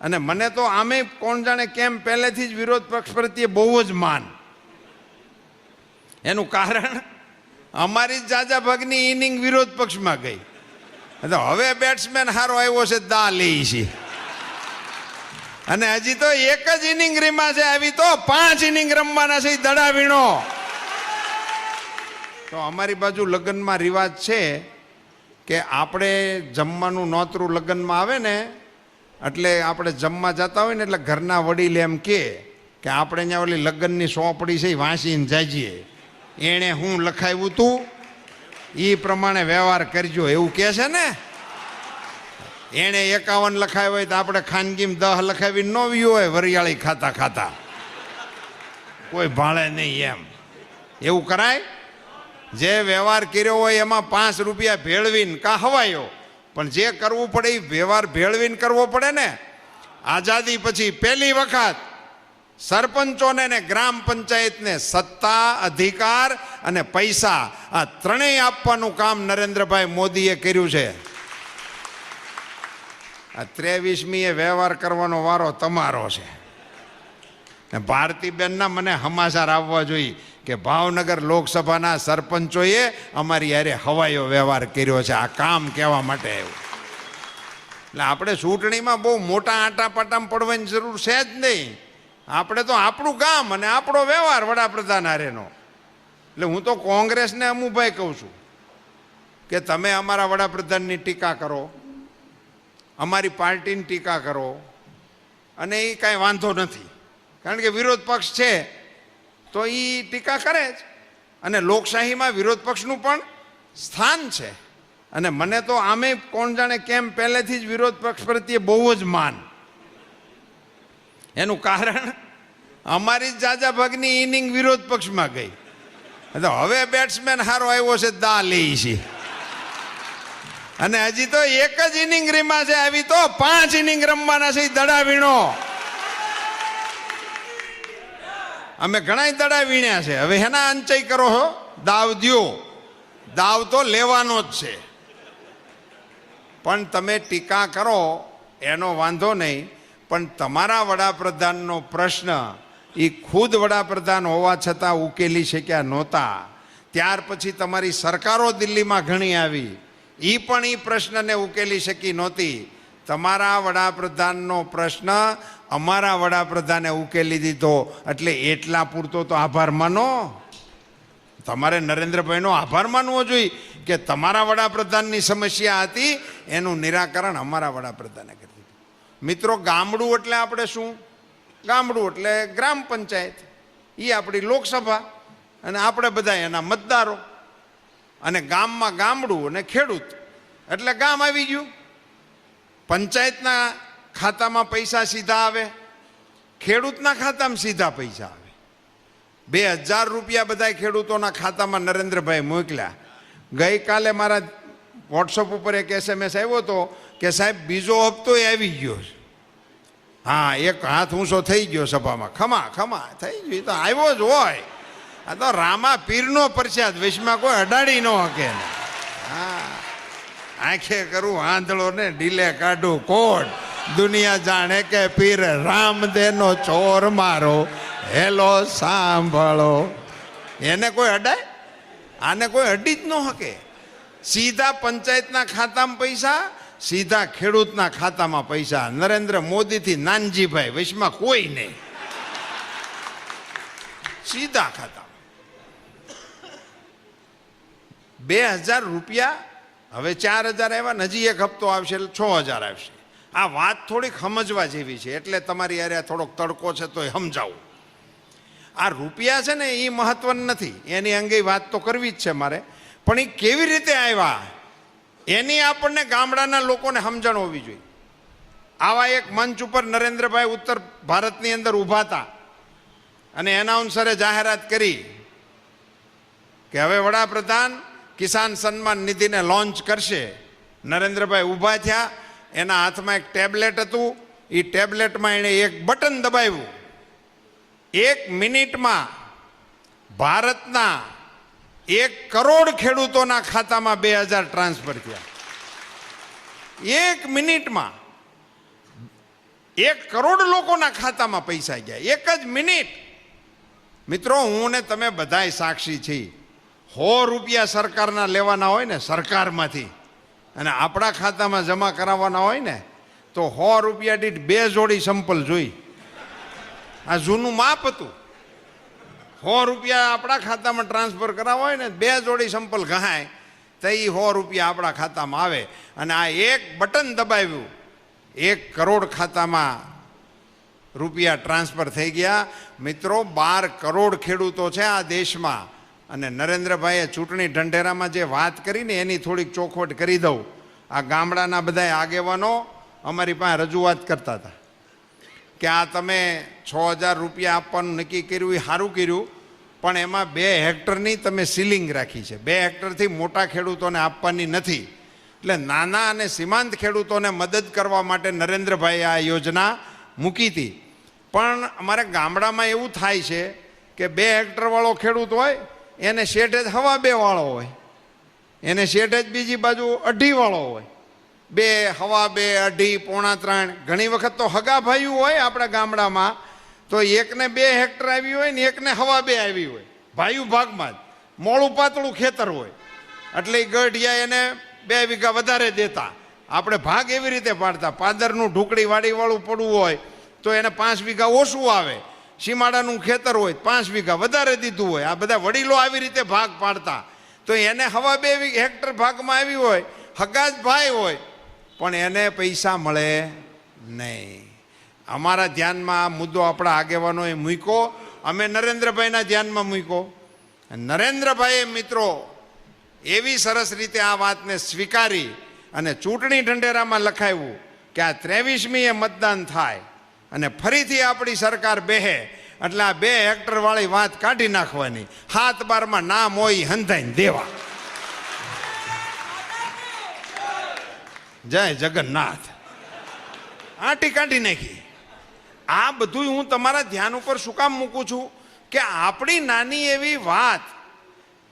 અને મને તો આમે કોણ જાણે કેમ પહેલેથી જ વિરોધ પક્ષ પ્રત્યે બહુ જ માન. એનું કારણ, અમારી જાજા ભાગની ઇનિંગ વિરોધ પક્ષમાં ગઈ. તો હવે બેટ્સમેન હારો આવ્યો છે, દા લે છે. અને હજી તો એક જ ઇનિંગ રીમાં છે, આવી તો પાંચ ઇનિંગ રમવાના છે દડા વીણો તો અમારી બાજુ લગ્નમાં રિવાજ છે કે આપણે જમવાનું નોતરું લગ્નમાં આવે ને એટલે આપણે જમવા જતા હોય ને એટલે ઘરના વડીલ એમ કે કે આપણે અહીંયા ઓલી લગ્નની સોંપડી છે એ વાંચીને જાજીએ. એણે હું લખાવ્યું તું? એ પ્રમાણે વ્યવહાર કરજો, એવું કહે છે ને? એણે એકાવન લખાવ્યો હોય તો આપણે ખાનગીમાં દહ લખાવી ન હોય, વરિયાળી ખાતા ખાતા. કોઈ ભાળે નહીં એમ. એવું કરાય? જે વ્યવહાર કર્યો હોય એમાં પાંચ રૂપિયા ભેળવીને કા હવાયો? પણ જે કરવું પડે એ વ્યવહાર ભેળવીને કરવો પડે ને. આઝાદી પછી પહેલી વખત સરપંચોને ને ગ્રામ પંચાયતને સત્તા, અધિકાર અને પૈસા આ ત્રણેય આપવાનું કામ નરેન્દ્રભાઈ મોદીએ કર્યું છે. આ ત્રેવીસમીએ વ્યવહાર કરવાનો વારો તમારો છે. ભારતીબેનના મને સમાચાર આવવા જોઈએ. કે ભાવનગર લોકસભાના સરપંચોએ અમારી યારે હવાયો વ્યવહાર કર્યો છે. આ કામ કહેવા માટે આવ્યું. એટલે આપણે ચૂંટણીમાં બહુ મોટા આટા પાટામાં પડવાની જરૂર છે જ નહીં. આપણે તો આપણું ગામ અને આપણો વ્યવહાર વડાપ્રધાન હારેનો. એટલે હું તો કોંગ્રેસને અમુભાઈ કહું છું કે તમે અમારા વડાપ્રધાનની ટીકા કરો, અમારી પાર્ટીની ટીકા કરો અને એ કાંઈ વાંધો નથી. કારણ કે વિરોધ પક્ષ છે. તો એ ટીકા કરે જ. અને લોકશાહીમાં વિરોધ પક્ષનું પણ સ્થાન છે. અને મને તો આમે કોણ જાણે કેમ પહેલેથી જ વિરોધ પક્ષ પ્રત્યે બહુ જ માન. એનું કારણ અમારી જાજા ભાગની ઇનિંગ વિરોધ પક્ષમાં ગઈ. તો હવે બેટ્સમેન હારો આવ્યો છે દા લે છે. અને હજી તો એક જ ઇનિંગ રીમાં છે, આવી તો પાંચ ઇનિંગ રમવાના છે દડા વીણો અમે ઘણા દડા વીણ્યા છે. હવે હેના અંચય કરો હો. દાવ દ્યો. દાવ તો લેવાનો જ છે. પણ તમે ટીકા કરો, એનો વાંધો નહીં. પણ તમારા વડાપ્રધાનનો પ્રશ્ન એ ખુદ વડાપ્રધાન હોવા છતાં ઉકેલી શક્યા નહોતા. ત્યાર પછી તમારી સરકારો દિલ્હીમાં ઘણી આવી. એ પણ એ પ્રશ્નને ઉકેલી શકી નહોતી. તમારા વડાપ્રધાનનો પ્રશ્ન અમારા વડાપ્રધાને ઉકેલી દીધો એટલે એટલા પૂરતો તો આભાર માનો. તમારે નરેન્દ્રભાઈનો આભાર માનવો જોઈએ કે તમારા વડાપ્રધાનની સમસ્યા હતી, એનું નિરાકરણ અમારા વડાપ્રધાને કરી દીધું. મિત્રો, ગામડું એટલે આપણે શું? ગામડું એટલે ગ્રામ પંચાયત. એ આપણી લોકસભા અને આપણે બધા એના મતદારો. અને ગામમાં ગામડું અને ખેડૂત. એટલે ગામ આવી ગયું. પંચાયતના ખાતામાં પૈસા સીધા આવે? ખેડૂતના ખાતામાં સીધા પૈસા આવે. બે હજાર રૂપિયા બધા ખેડૂતોના ખાતામાં નરેન્દ્રભાઈ મોકલ્યા. ગઈકાલે મારા વોટ્સઅપ ઉપર એક એસએમએસ આવ્યો હતો કે, સાહેબ, બીજો હપ્તો આવી ગયો છે. હા, એક હાથ ઊંચો થઈ ગયો સભામાં. ખમા ખમા, થઈ ગયું. તો આવ્યો જ હોય. આ તો રામા પીરનો પ્રસાદ, વિશ્વમાં કોઈ અડાડી ન હકે હા. આંખે કરું આંધળો ને ઢીલે કાઢું, કોટ. દુનિયા જાણે કે પીર રામદેનો ચોર મારો. હેલો, સાંભળો. એને કોઈ અડાય? આને કોઈ અડી જ ન હકે. સીધા પંચાયતના ખાતામાં પૈસા, સીધા ખેડૂતના ખાતામાં પૈસા. નરેન્દ્ર મોદીથી નાનજીભાઈ વચમાં કોઈ નહીં. સીધા ખાતા બે હજાર રૂપિયા, હવે ચાર હજાર આવ્યા હજી એક હપ્તો આવશે એટલે છ હજાર આવશે. આ વાત થોડીક સમજવા જેવી છે, એટલે તમારી યારે થોડોક તડકો છે તો સમજાવું. આ રૂપિયા છે ને એ મહત્વનું નથી, એની અંગે વાત તો કરવી જ છે મારે, પણ એ કેવી રીતે આવ્યા, એની આપણને ગામડાના લોકોને સમજણ હોવી જોઈએ. આવા એક મંચ ઉપર નરેન્દ્રભાઈ ઉત્તર ભારતની અંદર ઊભા હતા, અને એનાઉન્સરે જાહેરાત કરી કે હવે વડાપ્રધાન કિસાન સન્માન નિધિને લોન્ચ કરશે. નરેન્દ્રભાઈ ઊભા થયા એના હાથમાં એક ટેબ્લેટ હતું. એ ટેબ્લેટમાં એણે એક બટન દબાવ્યું. એક મિનિટમાં ભારતના એક કરોડ ખેડૂતોના ખાતામાં બે હજાર ટ્રાન્સફર થયા. એક મિનિટમાં એક કરોડ લોકોના ખાતામાં પૈસા ગયા. એક જ મિનિટ. મિત્રો, હું ને તમે બધાય સાક્ષી છીએ. સો રૂપિયા સરકારના લેવાના હોય ને સરકારમાંથી. અને આપણા ખાતામાં જમા કરાવવાના હોય ને, તો સો રૂપિયા દીઠ બે જોડી સંપલ જોઈ. આ જૂનું માપ હતું. સો રૂપિયા આપણા ખાતામાં ટ્રાન્સફર કરાવવા હોય ને, બે જોડી સંપલ ગહાય તો એ સો રૂપિયા આપણા ખાતામાં આવે. અને આ એક બટન દબાવ્યું. એક કરોડ ખાતામાં રૂપિયા ટ્રાન્સફર થઈ ગયા. મિત્રો, બાર કરોડ ખેડૂતો છે આ દેશમાં. અને નરેન્દ્રભાઈએ ચૂંટણી ઢંઢેરામાં જે વાત કરીને એની થોડીક ચોખવટ કરી દઉં. આ ગામડાના બધા આગેવાનો અમારી પાસે રજૂઆત કરતા હતા કે આ તમે છ હજાર રૂપિયા આપવાનું નક્કી કર્યું એ સારું કર્યું, પણ એમાં બે હેક્ટરની તમે સીલિંગ રાખી છે. બે હેક્ટરથી મોટા ખેડૂતોને આપવાની નથી. એટલે નાના અને સીમાંત ખેડૂતોને મદદ કરવા માટે નરેન્દ્રભાઈએ આ યોજના મૂકી હતી. પણ અમારે ગામડામાં એવું થાય છે કે બે હેક્ટરવાળો ખેડૂત હોય એને શેઠે જ હવા બે વાળો હોય. એને શેઠે જ બીજી બાજુ અઢી વાળો હોય. બે હવા બે, અઢી, પોણા ત્રણ, ઘણી વખત તો હગા ભાઈઓ હોય આપણા ગામડામાં, તો એકને બે હેક્ટર આવી હોય ને એકને હવા બે આવી હોય. ભાઈ ભાગમાં જ. મોડું પાતળું ખેતર હોય. એટલે ગઢિયા એને બે વીઘા વધારે દેતા. આપણે ભાગ એવી રીતે પાડતા. પાદરનું ઢુકડી વાડીવાળું પડવું હોય, તો એને પાંચ વીઘા ઓછું આવે. સીમાડાનું ખેતર હોય, પાંચ વીઘા વધારે દીધું હોય, આ બધા વડીલો આવી રીતે ભાગ પાડતા. તો એને હવા બે હેક્ટર ભાગમાં આવી હોય હગા ભાઈ હોય, પણ એને પૈસા મળે નહીં. અમારા ધ્યાનમાં આ મુદ્દો આપણા આગેવાનોએ મૂક્યો, અમે નરેન્દ્રભાઈના ધ્યાનમાં મૂક્યો. નરેન્દ્રભાઈએ મિત્રો એવી સરસ રીતે આ વાતને સ્વીકારી અને ચૂંટણી ઢંઢેરામાં લખાયું કે આ ત્રેવીસમીએ મતદાન થાય. અને ફરીથી આપણી સરકાર બેહે એટલે આ બે હેક્ટર વાળી વાત કાઢી નાખવાની. હાથ બારમાં નામ હોય હંધાઈને દેવા. જય જગન્નાથ. આંટી કાઢી નાખી. આ બધું હું તમારા ધ્યાન ઉપર શું કામ મૂકું છું? કે આપણી નાની એવી વાત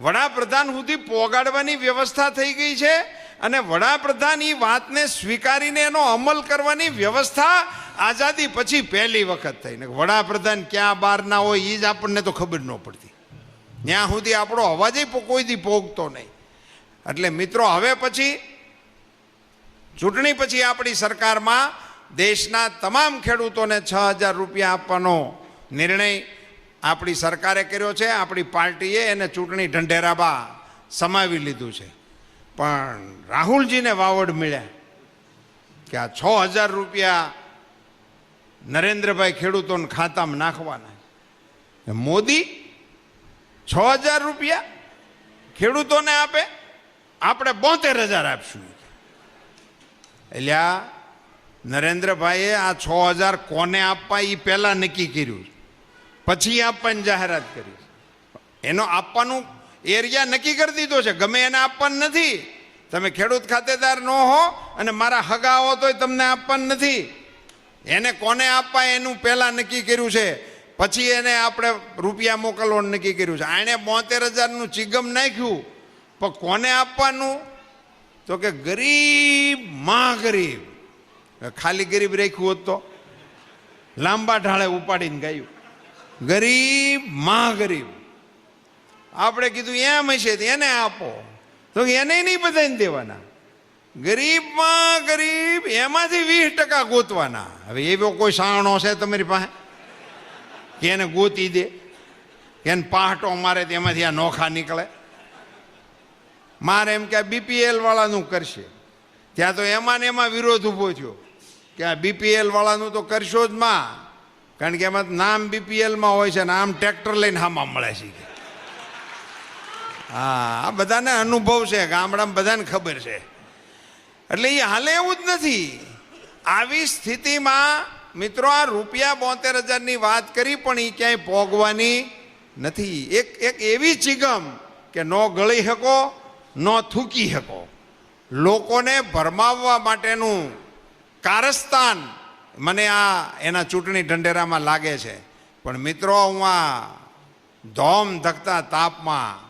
વડાપ્રધાન સુધી પોગાડવાની વ્યવસ્થા થઈ ગઈ છે અને વડાપ્રધાન એ વાતને સ્વીકારીને એનો અમલ કરવાની વ્યવસ્થા આઝાદી પછી પહેલી વખત થઈ. ને વડાપ્રધાન ક્યાં બહારના હોય એ જ આપણને તો ખબર ન પડતી. ત્યાં સુધી આપણો અવાજ કોઈથી ભોગતો નહીં. એટલે મિત્રો, હવે પછી, ચૂંટણી પછી આપણી સરકારમાં દેશના તમામ ખેડૂતોને છ હજાર રૂપિયા આપવાનો નિર્ણય આપણી સરકારે કર્યો છે. આપણી પાર્ટીએ એને ચૂંટણી ઢંઢેરાબા સમાવી લીધું છે. પણ રાહુલજીને વાવડ મળ્યા. કે આ છ હજાર રૂપિયા નરેન્દ્રભાઈ ખેડૂતોને ખાતામાં નાખવાના. મોદી છ હજાર રૂપિયા ખેડૂતોને આપે, આપણે બોતેર હજાર આપશું. એટલે આ નરેન્દ્રભાઈએ આ છ હજાર કોને આપવા એ પહેલાં નક્કી કર્યું પછી આપવાની જાહેરાત કરી એનો આપવાનું એરિયા નક્કી કરી દીધો છે. ગમે એને આપવાનું નથી. તમે ખેડૂત ખાતેદાર ન હો અને મારા હગા હો તોય તમને આપવાનું નથી. એને કોને આપવા એનું પહેલાં નક્કી કર્યું છે? પછી એને આપણે રૂપિયા મોકલવાનું નક્કી કર્યું છે. આણે બોતેર હજારનું ચિગમ નાખ્યું. પણ કોને આપવાનું? તો કે ગરીબ, માં ગરીબ. ખાલી ગરીબ રાખ્યું હોત તો? લાંબા ઢાળે ઉપાડીને ગાયું. ગરીબ, માં ગરીબ. આપણે કીધું, એમ હશે એને આપો. તો એને નહીં બધાને દેવાના. ગરીબમાં ગરીબ, એમાંથી વીસ ટકા ગોતવાના. હવે એવો કોઈ સાણો છે તમારી પાસે? કે એને ગોતી દે? કે એને પાહટો મારે તેમાંથી આ નોખા નીકળે? મારે એમ કે આ બીપીએલ વાળાનું કરશે. ત્યાં તો એમાં ને એમાં વિરોધ ઊભો થયો. કે આ બીપીએલ વાળાનું તો કરશો જ માં. કારણ કે એમાં નામ બીપીએલમાં હોય છે ને આમ ટ્રેક્ટર લઈને હામાં મળે છે. હા, આ બધાને અનુભવ છે. ગામડામાં બધાને ખબર છે. એટલે એ હાલે એવું જ નથી. આવી સ્થિતિમાં મિત્રો આ રૂપિયા બોતેર હજારની વાત કરી, પણ એ ક્યાંય પોગવાની નથી. એક એક એવી ચિગમ કે ન ગળી શકો, ન થૂકી શકો. લોકોને ભરમાવવા માટેનું કારસ્તાન મને આ એના ચૂંટણી ઢંઢેરામાં લાગે છે. પણ મિત્રો, હું આ ધોમ ધકતા તાપમાં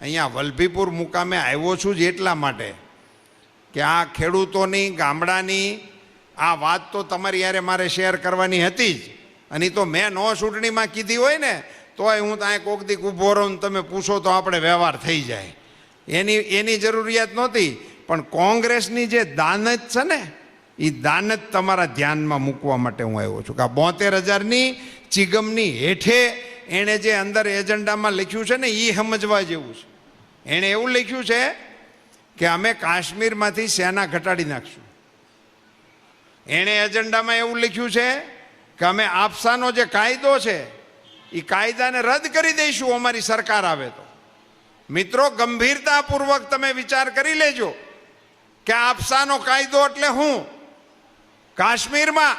અહીંયા વલભીપુર મુકામે આવ્યો છું જ એટલા માટે. કે આ ખેડૂતોની, ગામડાની, આ વાત તો તમારી યારે મારે શેર કરવાની હતી જ. અને તો મેં નો ચૂંટણીમાં કીધી હોય ને, તોય હું ત્યાં કોક દીક ઊભો રહું તમે પૂછો તો આપણે વ્યવહાર થઈ જાય. એની એની જરૂરિયાત નહોતી. પણ કોંગ્રેસની જે દાનત છે ને એ દાનત તમારા ધ્યાનમાં મૂકવા માટે હું આવ્યો છું. કે આ બોતેર હજારની ચિગમની હેઠે એણે જે અંદર એજન્ડામાં લખ્યું છે ને એ સમજવા જેવું છે. એણે એવું લખ્યું છે કે અમે કાશ્મીરમાંથી સેના ઘટાડી નાખશું. એણે એજન્ડામાં એવું લખ્યું છે કે અમે આપસાનો જે કાયદો છે, એ કાયદાને રદ કરી દઈશું, અમારી સરકાર આવે તો. મિત્રો, ગંભીરતાપૂર્વક તમે વિચાર કરી લેજો કે આપસાનો કાયદો એટલે હું? કાશ્મીરમાં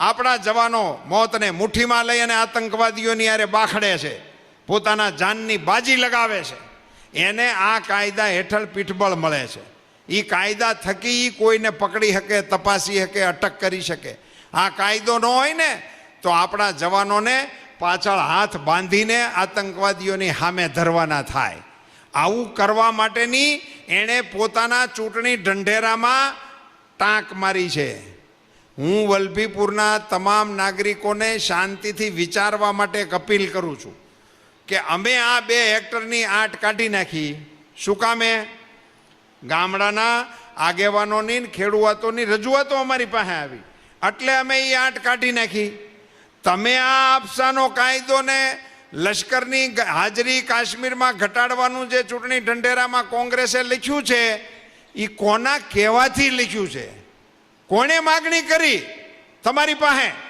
આપણા જવાનો મોતને મુઠ્ઠીમાં લઈ અને આતંકવાદીઓની યારે બાખડે છે, પોતાના જાનની બાજી લગાવે છે. એને આ કાયદા હેઠળ પીઠબળ મળે છે. એ કાયદા થકી એ કોઈને પકડી શકે, તપાસી શકે, અટક કરી શકે. આ કાયદો ન હોય ને, તો આપણા જવાનોને પાછળ હાથ બાંધીને આતંકવાદીઓની સામે ધરવાના થાય. આવું કરવા માટેની એણે પોતાના ચૂંટણી ઢંઢેરામાં ટાંક મારી છે. હું વલભીપુરના તમામ નાગરિકોને શાંતિથી વિચારવા માટે એક અપીલ કરું છું. કે અમે આ બે હેક્ટરની આંટ કાઢી નાખી. શું કામે ગામડાના આગેવાનોની ખેડૂતોની રજૂઆતો અમારી પાસે આવી. એટલે અમે એ આંટ કાઢી નાખી. તમે આ આપસાનો કાયદોને લશ્કરની હાજરી કાશ્મીરમાં ઘટાડવાનું જે ચૂંટણી ઢંઢેરામાં કોંગ્રેસે લખ્યું છે એ કોના કહેવાથી લખ્યું છે? કોણે માગણી કરી તમારી પાસે?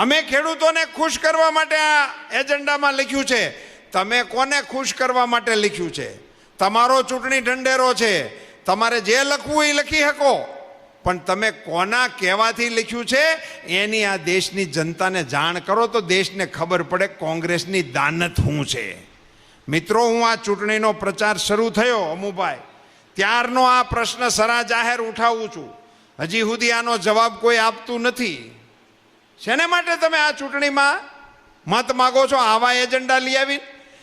અમે ખેડૂતોને ખુશ કરવા માટે આ એજન્ડામાં લખ્યું છે. તમે કોને ખુશ કરવા માટે લખ્યું છે? તમારો ચૂંટણી ઢંઢેરો છે. તમારે જે લખવું એ લખી શકો. પણ તમે કોના કહેવાથી લખ્યું છે? એની આ દેશની જનતાને જાણ કરો તો દેશને ખબર પડે કોંગ્રેસની દાનત શું છે. મિત્રો, હું આ ચૂંટણીનો પ્રચાર શરૂ થયો અમુભાઈ. ત્યારનો આ પ્રશ્ન સરા જાહેર ઉઠાવું છું. હજી સુધી આનો જવાબ કોઈ આપતું નથી. શેને માટે તમે આ ચૂંટણીમાં મત માગો છો? આવા એજન્ડા લઈ આવીને?